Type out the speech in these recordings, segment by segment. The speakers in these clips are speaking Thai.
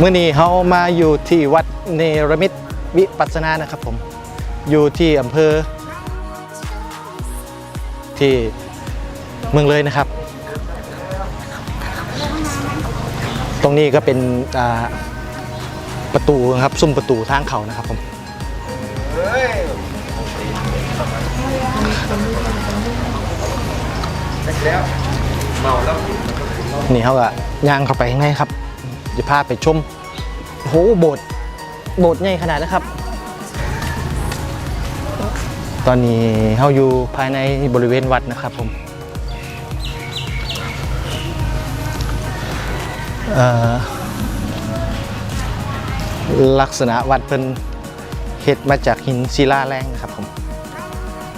มื่อนี้เขามาอยู่ที่วัดเนรมิตวิปัสสนานะครับผม อยู่ที่อำเภอ ที่เมืองเลยนะครับ ตรงนี้ก็เป็นประตูครับซุ้มประตูทางเขานะครับผมนี่เขาก็ย่างเข้าไปข้างในครับ จะพาไปชมโหโบสถ์โบสถ์ใหญ่ขนาดนะครับ ตอนนี้เขาอยู่ภายในบริเวณวัดนะครับผมลักษณะวัดเป็นเห็ดมาจากหินศิลาแรงนะครับผม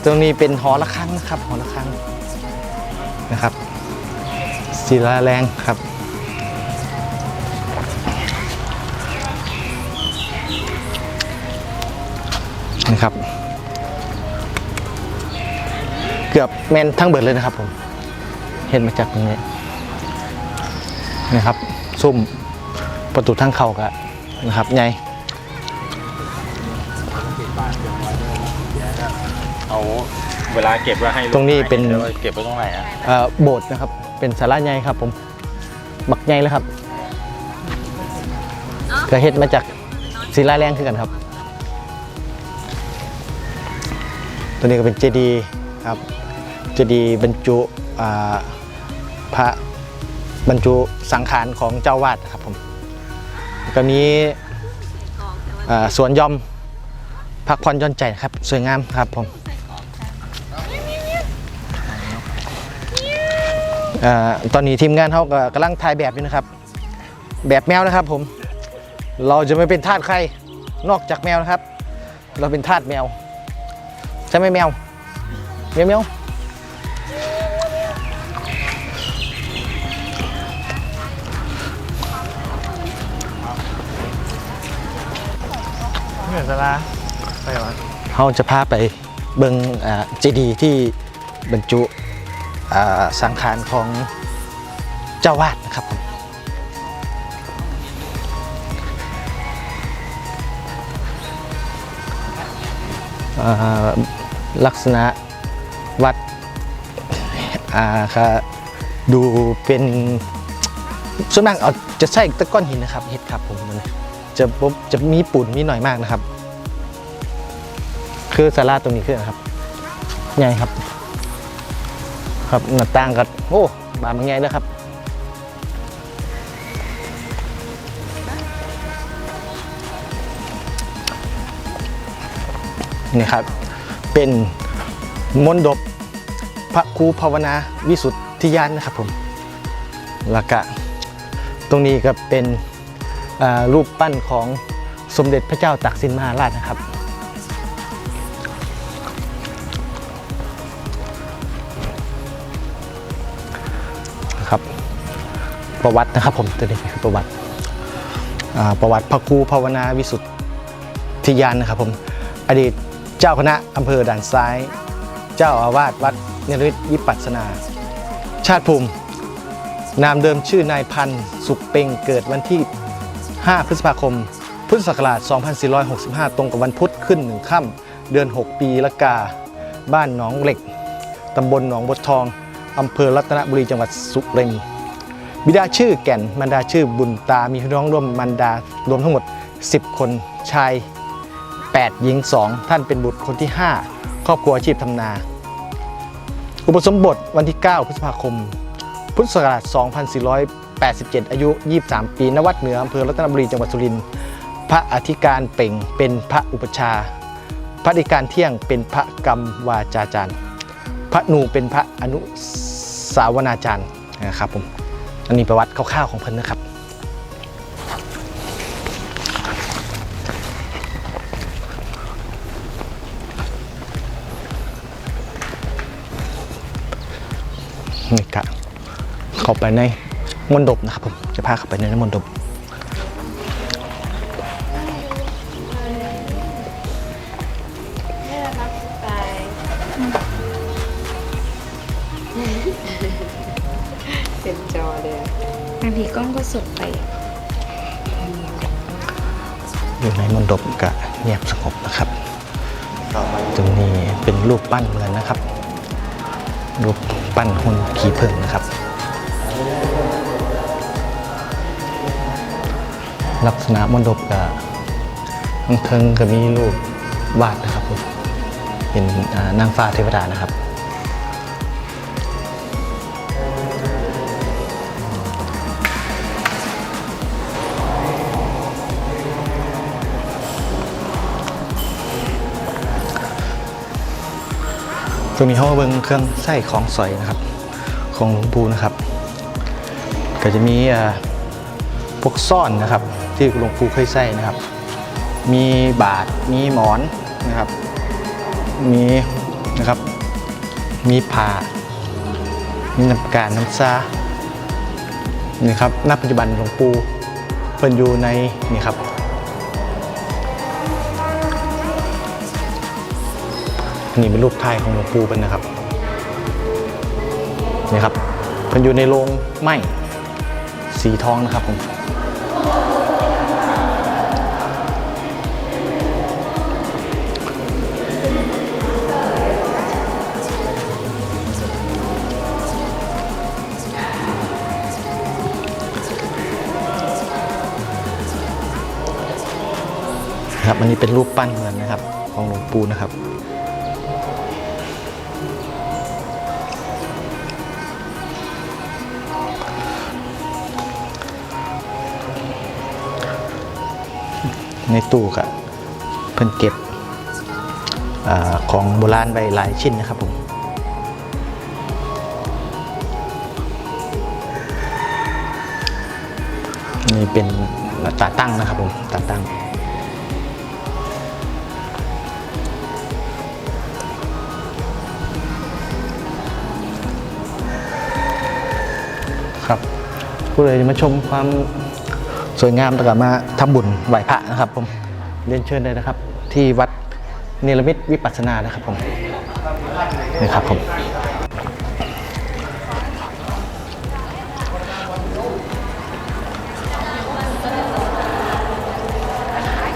ตรงนี้เป็นหอระฆังนะครับหอระฆังนะครับศิลาแรงครับ นะครับ เกือบแมนทั้งเบิดเลยนะครับผม เห็นมาจากตรงนี้นะครับซุ่มประตูทางเข้ากันนะครับใหญ่เอาเวลาเก็บไว้ให้ลูกตรงนี้เป็นดี๋ยวเก็บไว้ตรงไหนอะเอ่อโบสถ์นะครับ เป็นสาราใหญ่ครับผมบักใหญ่เลยครับก็เฮ็ดมาจากศิลาแรงคือกันครับ ตัวนี้ก็เป็นเจดีย์ครับเจดีย์บรรจุพระบรรจุสังขารของเจ้าวาดครับผมก็มีสวนย่อมพักผ่อนย่อนใจครับ สวยงามครับผมอตอนนี้ทีมงานเขาก็กำลังถ่ายแบบอยู่นะครับ แบบแมวนะครับผม เราจะไม่เป็นทาสใครนอกจากแมวนะครับ เราเป็นทาสแมว ใช่ไหมแมวแมวแมวเหมือนสลาไปวะเขาจะพาไปเบิงอ่าเจดีย์ที่บรรจุอ่าสังขารของเจ้าวาดนะครับผมอ่า ลักษณะวัดอ่าค่ะดูเป็นส่วนมากเอาจะใช้ตะก้อนหินนะครับเฮ็ดครับผมมันจะจะมีปูนมีหน่อยมากนะครับ คือศาลาตรงนี้คือนะครับใหญ่ครับ ครับหน้าต่างกันโอ้บานมันใหญ่เลยครับนี่ครับ เป็นมนดบพระครูภาวนาวิสุทธิยานนะครับผมแล้วก็ตรงนี้ก็เป็นรูปปั้นของสมเด็จพระเจ้าตากสินมหาราชนะครับ ครับ ประวัตินะครับผมตัวนี้คือประวัติประวัติพระครูภาวนาวิสุทธิยานนะครับผมอดีต เจ้าคณะอำเภอด่านซ้าย เจ้าอาวาสวัดเนรมิตวิปัสนา ชาติภูมิ นามเดิมชื่อนายพันธ์สุขเปงเกิดวันที่ 5 พฤษภาคม พุทธศักราช 2465 ตรงกับวันพุธขึ้นหนึ่งค่ำเดือน 6 ปีละกา บ้านหนองเหล็ก ตำบลหนองบดทอง อำเภอรัตนบุรีจังหวัดสุรินทร์บิดาชื่อแก่นมารดาชื่อบุญตามีพี่น้องร่วมมารดารวมทั้งหมด 10 คนชาย 8 หญิง 2 ท่านเป็นบุตรคนที่ 5 ครอบครัวอาชีพทำนา อุปสมบทวันที่ 9 พฤษภาคม พุทธศักราช 2487 อายุ 23 ปี ณ วัดเหนืออำเภอรัตนบุรีจังหวัดสุรินทร์ พระอธิการเป่งเป็นพระอุปชา พระอธิการเที่ยงเป็นพระกรรมวาจาจารย์ พระหนูเป็นพระอนุสาวนาจารย์นะครับผม อันนี้ประวัติคร่าวๆของเพิ่นนะครับ นี่กะเข้าไปในมณฑปนะครับผมจะพาเข้าไปในมณฑปไม่ระงับไปเต็มจอเลยอะบางทีกล้องก็สดไปคอยู่ในมณฑปกะเงียบสงบนะครับตรงนี้เป็นรูปปั้นเหมือนนะครับรูป ปั้นหุ่นขี่ผึ่งนะครับ ลักษณะมณฑปกับางเทิงก็มีรูปวาดนะครับ เป็นอ่านางฟ้าเทวดานะครับ ตรงนี้เขาเบิ่งเครื่องใส้ของสอยนะครับ ของหลวงปู่นะครับ ก็จะมีพวกซ่อนนะครับ ที่หลวงปู่เคยใส่นะครับ มีบาทมีหมอนนะครับ มีนะครับ มีผ้ามีน้ำการน้ำซานี่ครับณปัจจุบันหลวงปู่เพิ่นอยู่ในนี่ครับ นนี้เป็นรูปถ่ายของหลวงปู่เป็นนะครับนี่ครับมันอยู่ในโรงไหม้สีทองนะครับผมครับอันนี้เป็นรูปปั้นเหมือนนะครับ ของหลวงปู่นะครับ ในตู้ก็เพิ่นเก็บอของโบราณไว้หลายชิ้นนะครับผมนี่เป็นตาตั้งนะครับผมตาตั้งครับผู้ใดมาชมความ สวยงามแล้วก็มาทำบุญไหว้พระนะครับผมเรียนเชิญเลยนะครับ ที่วัดเนรมิตวิปัสสนานะครับผมนี่ครับผม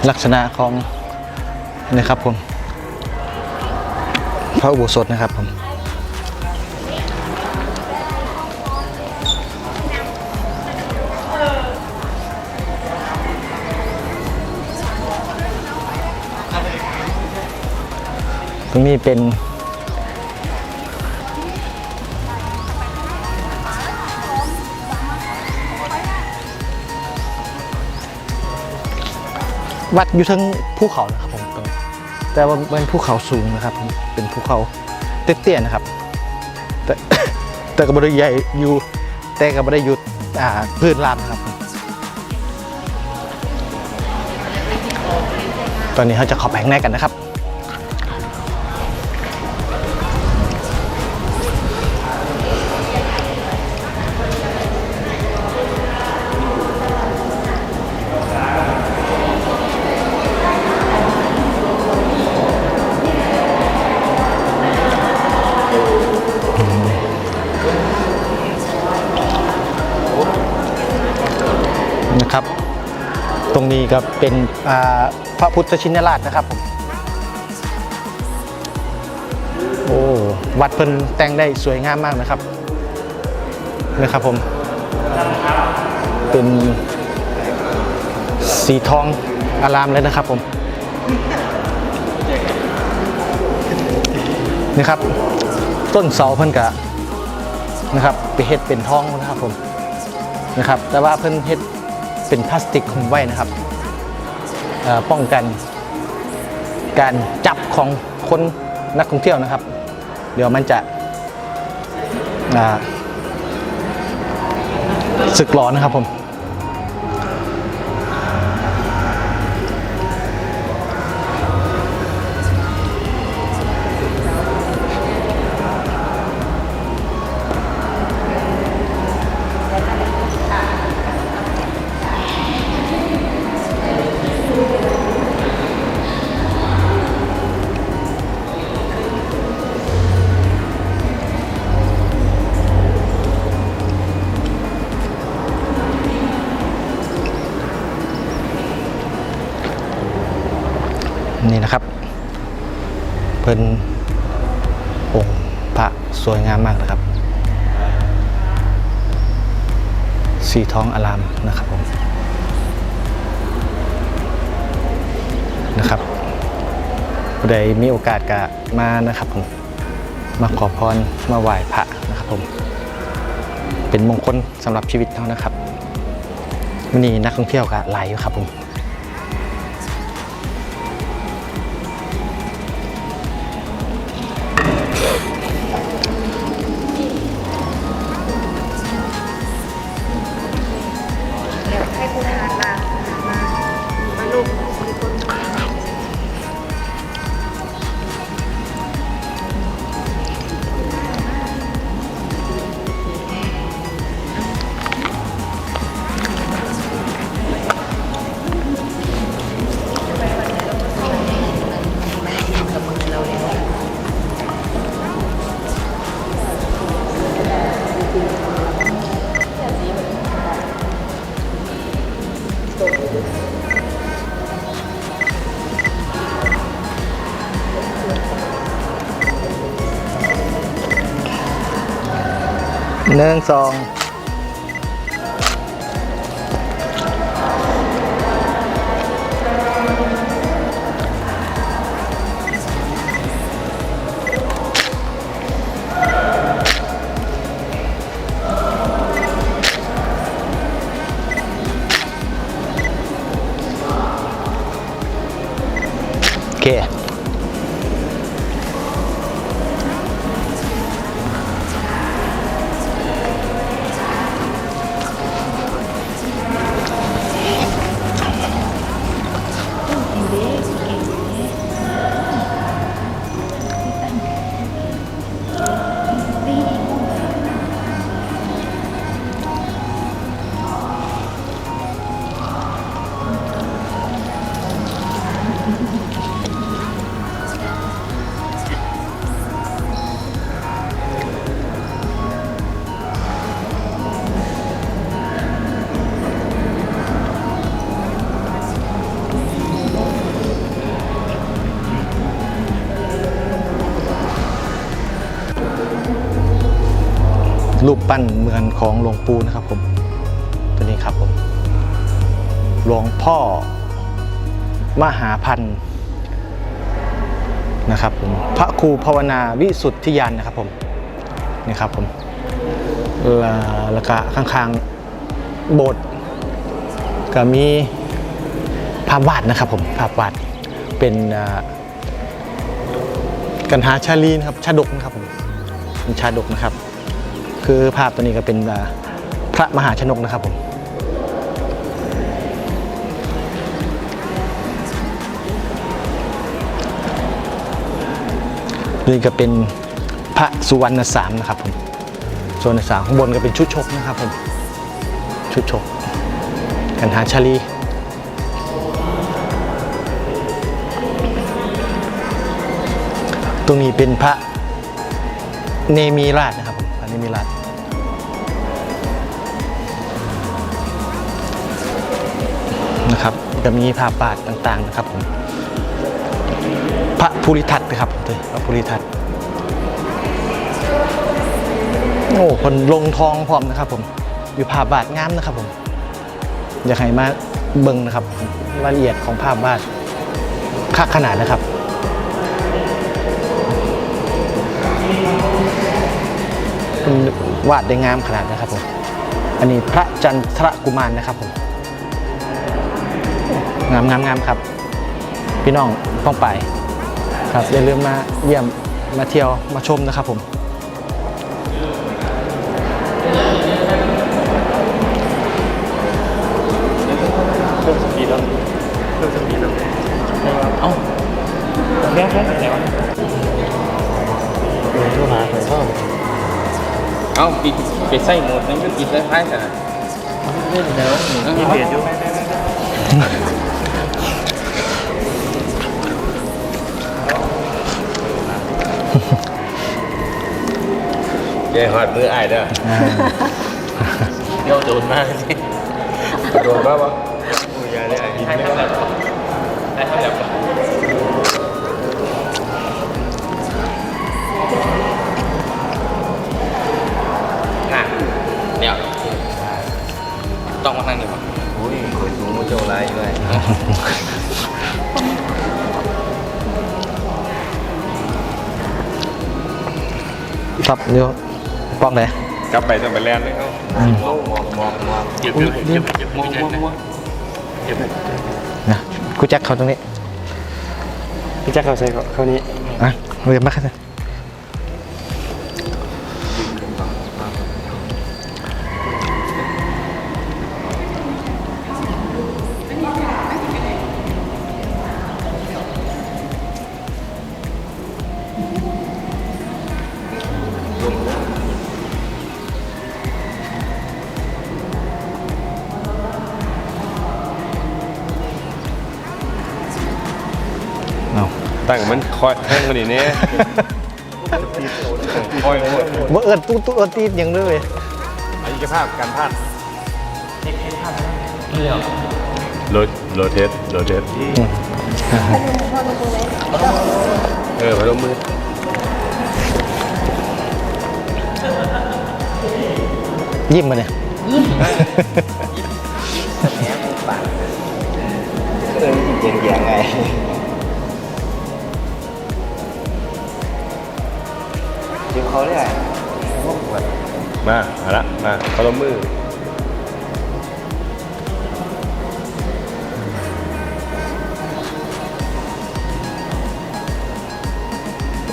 ลักษณะของนี่ครับผมพระอุโบสถนะครับผม ตรงนี้เป็นวัดอยู่ทั้งภูเขานะครับผมตรงแต่ว่าเป็นภูเขาสูงนะครับ เป็นภูเขาเตี้ยๆนะครับ แต่แต่ก็ไม่ได้ใหญ่อยู่แต่ก็ไม่ได้อยู่อ่าพื้นราบนะครับ ตอนนี้เขาจะขอแผงในกันนะครับ นี้ก็เป็นพระพุทธชินราชนะครับผมโอ้วัดเพิ่นแต่งได้สวยงามมากนะครับนะครับผม เป็นสีทองอารามเลยนะครับผมนี่ครับ ต้นเสาเพิ่นกะนะครับไปเฮ็ดเป็นทองนะครับผมนะครับ แต่ว่าเพิ่นเฮ็ด เป็นพลาสติกคุมไว้นะครับอ่อป้องกันการจับของคนนักท่องเที่ยวนะครับ เดี๋ยวมันจะอ่าสึกหลอนนะครับผม เพิ่นองค์พระสวยงามมากนะครับ สีทองอารามนะครับผมนะครับผู้ใดมีโอกาสก็มานะครับผมมาขอพรมาไหว้พระนะครับผม เป็นมงคลสำหรับชีวิตเขานะครับวันนี้นักท่องเที่ยวก็หลายอยู่ครับผม หนึ่งสองโอเค รูปปั้นเหมือนของหลวงปู่นะครับผม ตัวนี้ครับผม หลวงพ่อมหาพันธ์นะครับผม พระครูภาวนาวิสุทธิยานนะครับผม นี่ครับผม แล้วแล้วก็ข้างๆโบสถ์ก็มีภาพวาดนะครับผมภาพวาดเป็นกันหาชาลีนะครับชาดกนะครับผมเป็นชาดกนะครับ คือภาพตัวนี้ก็เป็นพระมหาชนกนะครับผมนี่ก็เป็นพระสุวรรณสามนะครับผมส่วนสามข้างบนก็เป็นชุดชกนะครับผมชุดชกกันหาชาลีตรงนี้เป็นพระเนมีราชนะครับผมพระเนมีราช จะมีภาพปาดต่างๆนะครับผมพระภูริทัตนะครับผมพระภูริทัตโอ้คนลงทองพร้อมนะครับ ผมอยู่ภาพบาทงามนะครับผมอยากให้มาเบิ่งนะครับรายละเอียดของภาพบาทค่าขนาดนะครับวาดได้งามขนาดนะครับผมอันนี้พระจันทรกุมารนะครับผม งามงามงามครับ พี่น้องต้องไปครับอย่าลืมมาเยี่ยมมาเที่ยวมาชมนะครับผมเพิ่มสปีดแล้วเพิ่มสปีดแล้วเอ้าแค่แค่ไหนวะเออโทรหาใครเข้าเอ้าปิดปิดไส้หมดนั่นก็ปิดได้ท้ายแต่เล่นแล้วมีเปลี่ยนอยู่ ยายหอดมืออายเด้อเดี๋ยวโดนมากสิโดนมากปะยยายได้อายกินไม่ได้าบน่ะเดี่ยวต้องมานั่งดีกป่าอุ้ยคุยสูงมุโจไรด้วยครับเยอะ ป้องเลยกลับไปต้องไปแลนด์เลยเขาอืมเก็บเก็บเก็บเก็บม่วงม่วงม่วงเก็บนะกูแจ็คเขาตรงนี้พี่แจ็คเขาใส่เขานี้อะเรียนมาครับเคอยแห้งกว่านี้เนี่ยคอยหมดบ่เอิดตุ๊ตุ๊เอิดตีดอย่างเลยเว้ยอายุภาพการพลาดโรโรเทสโรเทสเออพัดลมมือยิ้มมาเนี่ยเออเย็นยังไง ดี๋ยวเขาได้มาเอาละมาพัดลมมือ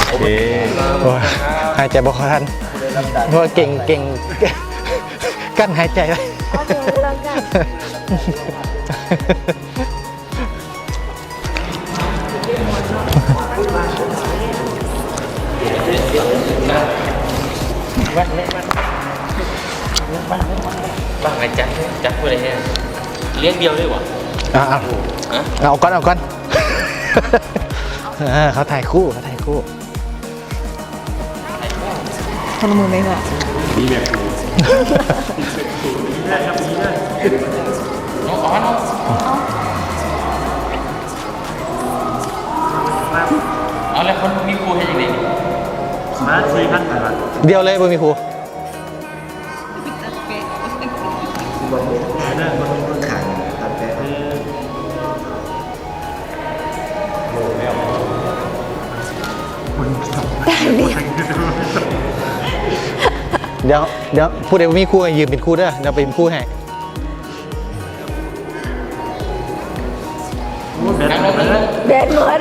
โอเคโอ้ยหายใจบ่ค่อยทันเพราะว่าเก่งเก่งกั้นหายใจไว้เอางเดี๋ยวเลิกบ้างเล็กันบ้างไอ้จักจักพูดอะไรเนี่ยเลี้ยงเดียวด้วยวะเอาเอาเอาก่อนเอาก่อนเขาถ่ายคู่เขาถ่ายคู่คนมือไหม่เหรอน้องอ๋อนเอาแล้วคนมีครูให้ยังไง มาสี่พันบาทเดียวเลยบ่มีครูขังตัดแต่เดี๋ยวเดี๋ยวพูดเดี๋ยวมีครูให้ยืมเป็นครูเด้อเดี๋ยวเป็นครูให้นั่งลงเลยแบนหมด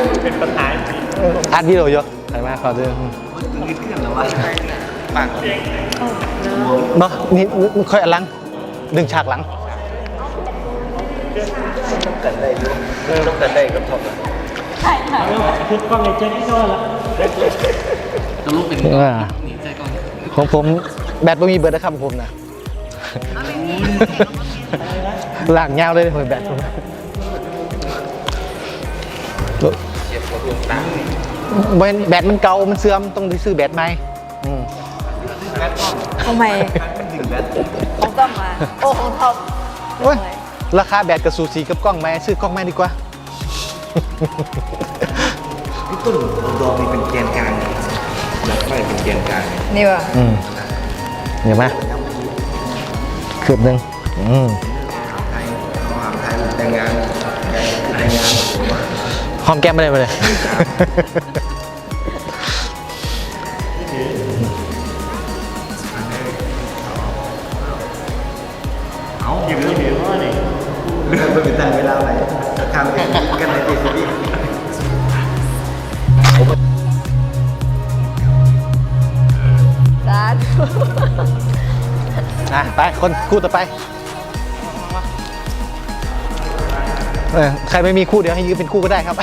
เอาเองอัดวิดีโอเยอะถ่ายมาขอดูเนาะนี่นี่ค่อยอันหลังดึงฉากหลังกันได้อยู่ต้องกันได้ก็ชอบคิดว่าไงแจ็คก็ละต้องลุกเป็นอ่านี่ใจก่อนของผมแบตไม่มีเบิร์ดนะครับผมนะเอาไม่มีหลางยาวเลยผมแบตผม แบตแบตมันเก่ามันเสื่อมต้องไปซื้อแบตใหม่อืมทำไมของกล้องมาโอ้ของท็อปโอ้ยราคาแบตกับสูสีกับกล้องไหมซื้อกล้องแม่ดีกว่าพี่ตุ้นดองมีเป็นแกนกลางแบบไม่เป็นแกนกลางนี่วะอืมเห็นไหมคืบหนึ่งอืมไทยเขาหามไทยแต่งงานแต่งงานผมว่าห อมแก้มไปเลยมาเลย เอาอยู่นี่เดี๋ยวว่านี่เรื่องเป็นตันเวลาไหนทำกันกันในทีวีสาธุอะไปคนคู่ต่อไปเออใครไม่มีคู่เดี๋ยวให้ยืมเป็นคู่ก็ได้ครับ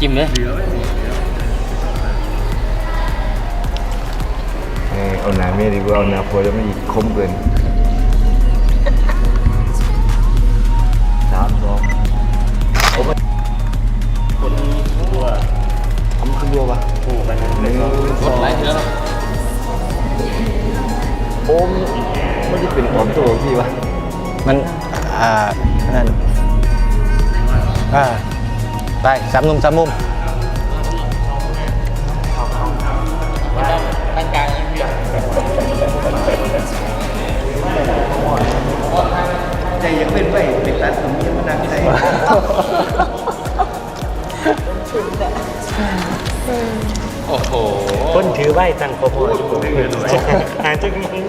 จิ้ม สามมุมสามมุมตั้งกลางยังพี่ใจยังเป็นไปเป็นตัดผมยังมานั่งใจโอ้โหคนถือใบตั้งโปรโมทอยู่อ่านจึงมึง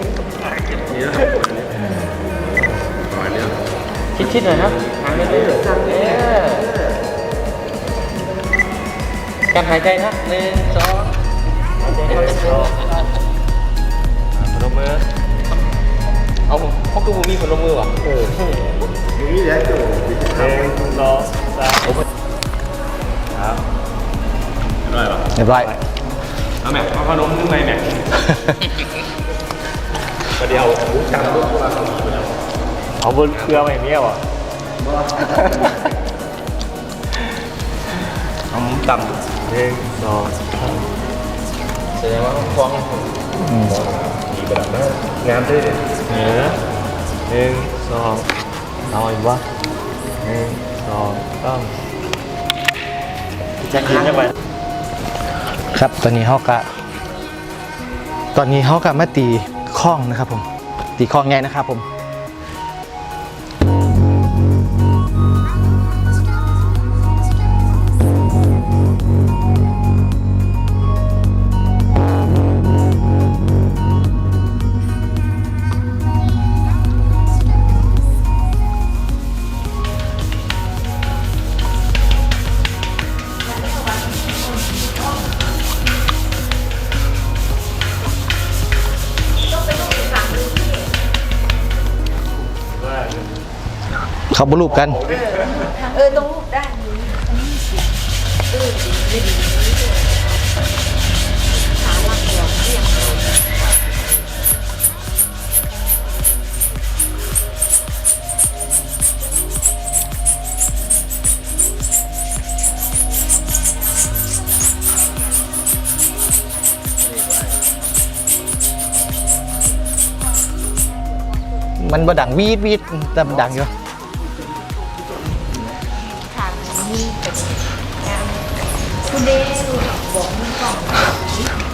ชิดๆหน่อยครับหางไม่ดื้ หายใจนะหนึ่งสองพนมมือเอาผมเขาคือผมมีผลมือว่ะนี่แหละตัวหนึ่งสองสามครับเรียบร้อยเอาแม็กมาพนมนึงไหมแม็กประเดี๋ยวหูจังเอาบนเครือไปเนี้ยว่ะเอามุมต่ำ หนึ่งสองสามแสดงว่าฟ้องมีแบบนั้นงามด้วยเนี่ยเหนือหนึ่งสองเอาอีกวะหนึ่งสองสามจะกินได้ไหมครับตอนนี้เขาก็ตอนนี้เขาก็มาตีข้องนะครับผม ตีข้องไงนะครับผม เขาบรูปกัน เออตรงรูปด้านนี้อันนี้สียงเออดีดีดีขาลักหัวเรียงมันบ่ดังวีดวีดแต่ดังอยู่ คุณเดชบอกมีกล่อง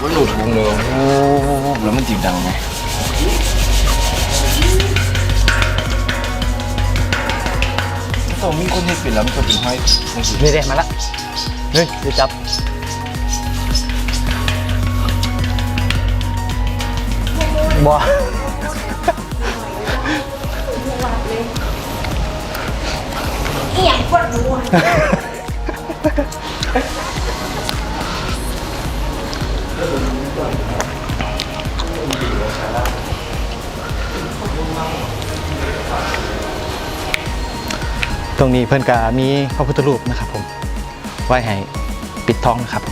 มันหลุดวงเลยโอ้แล้วมันจีบดังไงถ้ามีคนให้เป็นแล้วมันจะเป็นห้อยมันสินี่เด้มาละเฮ้ยเดี๋ยวจับบ่เอียงกดรู้ ตรงนี้เพิ่นกามีพระพุทธรูปนะครับผม ไว้ให้ปิดทองนะครับผม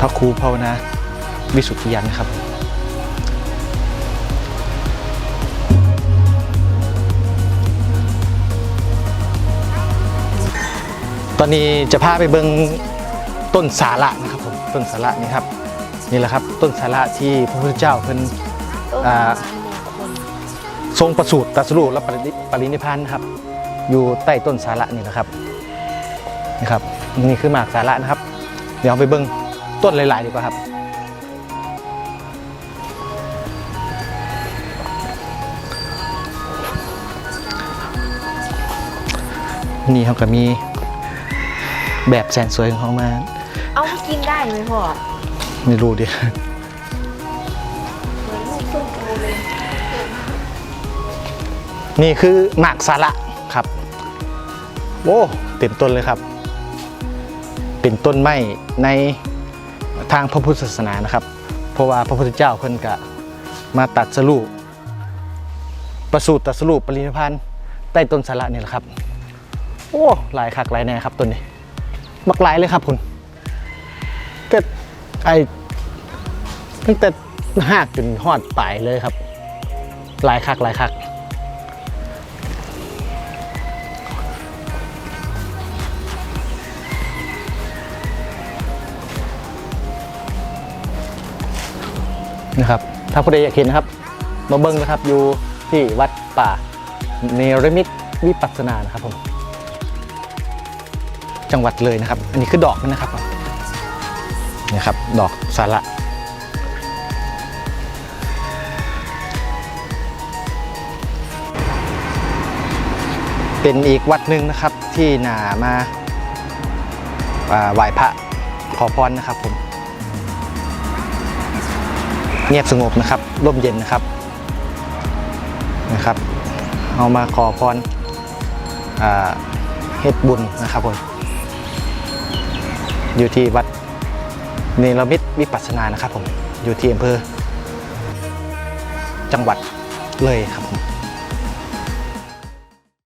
พระครูภาวนาวิสุทธิยันนะครับ ตอนนี้จะพาไปเบิงต้นสาระนะครับผมต้นสาระนี่ครับนี่แหละครับต้นสาระที่พระพุทธเจ้าเพิ่นอ่าทรงประสูติตรัสรู้และปรินิพพานนะครับ อยู่ใต้ต้นสาระนี่นะครับนี่ครับนี่คือหมากสาระนะครับ เดี๋ยวเราไปเบิง ต้นหลายๆดีกว่าครับนนี่เขาก็มีแบบแสนสวยของเขามา เอามากินได้ไหมพ่อไม่รู้ดิ เหมือนลูกส้มโอเลยนี่คือหมากสาระครับ โอ้เต็มต้นเลยครับ เป็นต้นไม้ใน ทางพระพุทธศาสนานะครับ เพราะว่าพระพุทธเจ้าเพิ่นกะมาตัดสรุปประสูติตรัดสรุปปรินิพพานใต้ต้นสาระนี่แหละครับ โอ้หลายคักหลายแน่ครับต้นนี้บักหลายเลยครับคุณก็ไอตั้งแต่หากจนหอดปลายเลยครับ หลายคักหลายคัก นะครับ ถ้าผู้ใดอยากเห็นนะครับ มาเบิ้งนะครับอยู่ที่วัดป่าเนรมิตวิปัสสนานะครับผมจังหวัดเลยนะครับ อันนี้คือดอกมันนะครับนี่ครับ ดอกสาระเป็นอีกวัดหนึ่งนะครับที่หนามาไหว้พระขอพรนะครับผม เงียบสงบนะครับร่มเย็นนะครับนะครับ เอามาขอพรอ่าเฮ็ดบุญนะครับผมอยู่ที่วัดเนรมิตวิปัสสนานะครับผมอยู่ที่อำเภอจังหวัดเลยครับผม